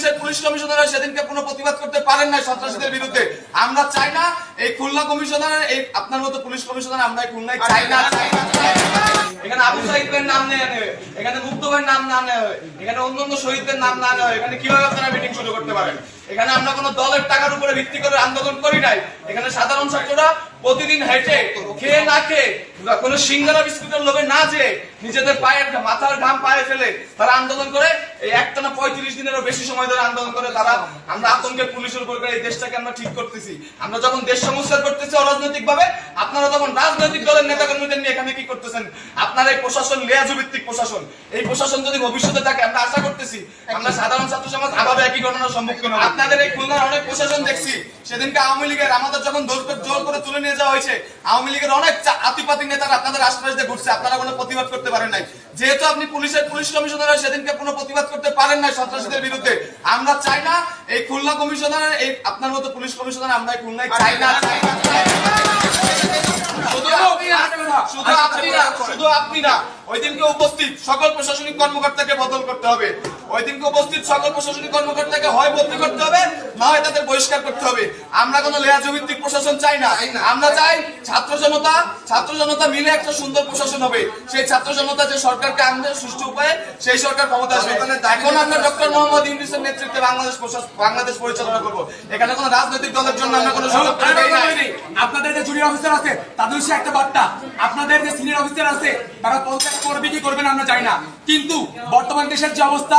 পুলিশের পুলিশ কমিশনাররা সেদিনকে কোনো প্রতিবাদ করতে পারেন না সন্ত্রাসীদের বিরুদ্ধে। আমরা চাই না এই খুলনা কমিশনার এই আপনার মতো পুলিশ কমিশনার আমরা খুলনায় চাই না এখানে আবু সাহিদের নাম নেওয়া নেবে, এখানে নাম না নেওয়া এখানে অন্য অন্য শহীদদের নাম না নেওয়া এখানে কীভাবে আপনারা মিটিং শুরু করতে পারেন? এখানে আমরা কোনো দলের টাকার উপরে ভিত্তি করে আন্দোলন করি নাই। এখানে সাধারণ ছাত্ররা প্রতিদিন হেঁটে, খেয়ে না খেয়ে কোন সিঙ্গারা বিস্কুটের লোভে না যে নিজেদের পায়ের মাথার ঘাম পায়ে ফেলে তারা আন্দোলন করে, এই একটানা পঁয়ত্রিশ দিনেরও বেশি সময় ধরে আন্দোলন করে তারা আমরা আতঙ্কে পুলিশের উপর করে এই দেশটাকে আমরা ঠিক করতেছি। আমরা যখন দেশ সংস্কার করতেছি অরাজনৈতিক ভাবে আপনারা তখন রাজনৈতিক দলের নেতা কর্মীদের নিয়ে এখানে কি করতেছেন? আপনারা এই প্রশাসন লেয়াজু ভিত্তিক প্রশাসন। এই প্রশাসন যদি ভবিষ্যতে থাকে আমরা আশা করতেছি আমরা সাধারণ ছাত্র সমাজ আবার একই ঘটনার সম্মুখীন। আপনাদের এই খুলনার অনেক প্রশাসন দেখছি সেদিনকে আওয়ামী লীগের আমাদের যখন জোর করে তুলে নিয়ে যাওয়া হয়েছে আওয়ামী লীগের অনেক আতিপাতিক নেতারা আপনাদের আশপাশ দিয়ে ঘুরছে আপনারা কোনো প্রতিবাদ করতে পারেন নাই। যেহেতু আপনি পুলিশের পুলিশ কমিশনার সেদিনকে কোনো প্রতিবাদ করতে পারেন নাই সন্ত্রাসীদের বিরুদ্ধে। আমরা চাই না এই খুলনা কমিশনার এই আপনার মতো পুলিশ কমিশনার আমরা এই খুলনায় চাই না চাই না, চাই না। শুধু আপনি না, শুধু আপনি না শুধু আপনি না ওই দিনকে উপস্থিত সকল প্রশাসনিক কর্মকর্তাকে বদল করতে হবে। ওই দিনকে উপস্থিত সকল প্রশাসনিক কর্মকর্তাকে হয় বদলি করতে হবে না হয় তাদের বহিষ্কার করতে হবে। আমরা কোনো লেয়াজ ভিত্তিক প্রশাসন চাই না। আমরা চাই ছাত্র জনতা ছাত্র জনতা মিলে একটা সুন্দর প্রশাসন হবে। সেই ছাত্র জনতা যে সরকারকে আনবে সুষ্ঠু উপায়ে সেই সরকার ক্ষমতা আসবে। এখন আমরা ডক্টর মোহাম্মদ ইউনিসের নেতৃত্বে বাংলাদেশ বাংলাদেশ পরিচালনা করব। এখানে কোনো রাজনৈতিক দলের জন্য আমরা কোনো আপনাদের যে জুনিয়র অফিসার আছে তাদের সে একটা বার্তা। আপনাদের যে সিনিয়র অফিসার আছে তারা পদত্যাগ করবে কি করবে না আমরা চাই না। কিন্তু বর্তমান দেশের যে অবস্থা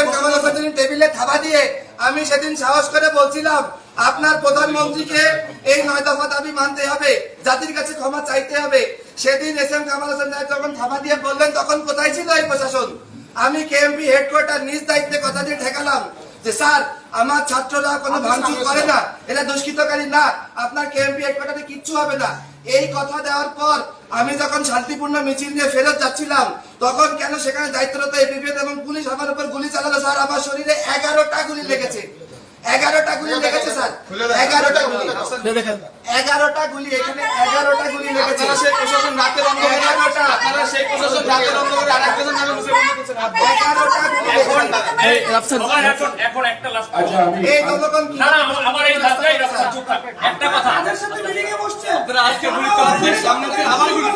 এস কামাল হোসেন টেবিলে থাবা দিয়ে আমি সেদিন সাহস করে বলছিলাম আপনার প্রধানমন্ত্রীকে এই নয় দফা দাবি মানতে হবে জাতির কাছে ক্ষমা চাইতে হবে। সেদিন এস এম কামাল হোসেন সাহেব যখন থাবা দিয়ে বললেন তখন কোথায় ছিল এই প্রশাসন? আমি কেএমপি হেডকোয়ার্টার নিজ দায়িত্বে কথা দিয়ে ঠেকালাম যে স্যার আমার ছাত্ররা কোনো ভাঙচুর করে না এরা দুষ্কৃতকারী না আপনার কেএমপি হেডকোয়ার্টারে কিচ্ছু হবে না। এই কথা দেওয়ার পর আমি যখন শান্তিপূর্ণ মিছিল নিয়ে ফেরত যাচ্ছিলাম তখন কেন সেখানে দায়িত্বরত পুলিশ আমার উপর গুলি চালালো স্যার আমার শরীরে এগারোটা গুলি লেগেছে। এগারোটা গুলি লেগেছে স্যার। এগারোটা গুলি। এগারোটা গুলি এখানে এগারোটা গুলি লেগেছে। সেই প্রশাসন রাতের অন্ধকারে এগারোটা। আপনারা সেই প্রশাসন রাতের অন্ধকারে আরেকজনের নামে মুছে এগারোটা গুলি লেগেছে। এখন এখন এখন একটা লাস্ট এই জনগণ না না আমার- এই লাস্টটাই রাস্তা চুপ থাক। একটা কথা। আপনারা আজকে গুলি চালাচ্ছেন সামনে আবার গুলি